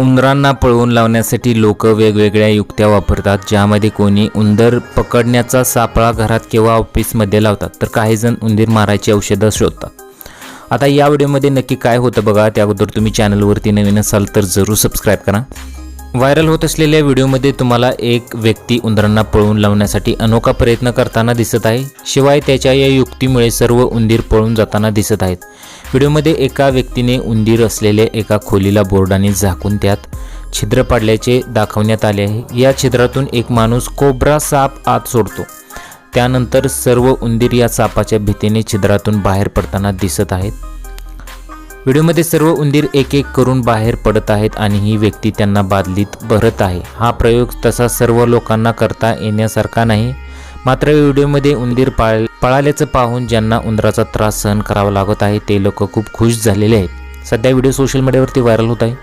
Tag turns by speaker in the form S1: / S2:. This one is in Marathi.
S1: उंदरांना पळवून लावण्यासाठी लोक वेगवेगळ्या युक्त्या वापरतात ज्यामध्ये कोणी उंदर पकडण्याचा सापळा घरात किंवा ऑफिसमध्ये लावतात तर काही जण उंदीर मारायची औषधं शोधतात. आता या व्हिडिओमध्ये नक्की काय होतं बघा त्या अगोदर तुम्ही चॅनलवरती नवीन असाल तर जरूर सबस्क्राईब करा. व्हायरल होत असलेल्या व्हिडिओमध्ये तुम्हाला एक व्यक्ती उंदरांना पळून लावण्यासाठी अनोखा प्रयत्न करताना दिसत आहे. शिवाय त्याच्या या युक्तीमुळे सर्व उंदीर पळून जाताना दिसत आहेत. व्हिडिओमध्ये एका व्यक्तीने उंदीर असलेल्या एका खोलीला बोर्डाने झाकून त्यात छिद्र पाडल्याचे दाखवण्यात आले आहे. या छिद्रातून एक माणूस कोब्रा साप आत सोडतो. त्यानंतर सर्व उंदीर या सापाच्या भीतीने छिद्रातून बाहेर पडताना दिसत आहेत. व्हिडिओमध्ये सर्व उंदीर एक एक करून बाहेर पडत आहेत आणि ही व्यक्ती त्यांना बादलीत भरत आहे. हा प्रयोग तसा सर्व लोकांना करता येण्यासारखा नाही. मात्र व्हिडिओमध्ये उंदीर पाळ पळाल्याचं पाहून ज्यांना उंदराचा त्रास सहन करावा लागत आहे ते लोक खूप खुश झालेले आहेत. सध्या व्हिडिओ सोशल मीडियावरती व्हायरल होत आहे.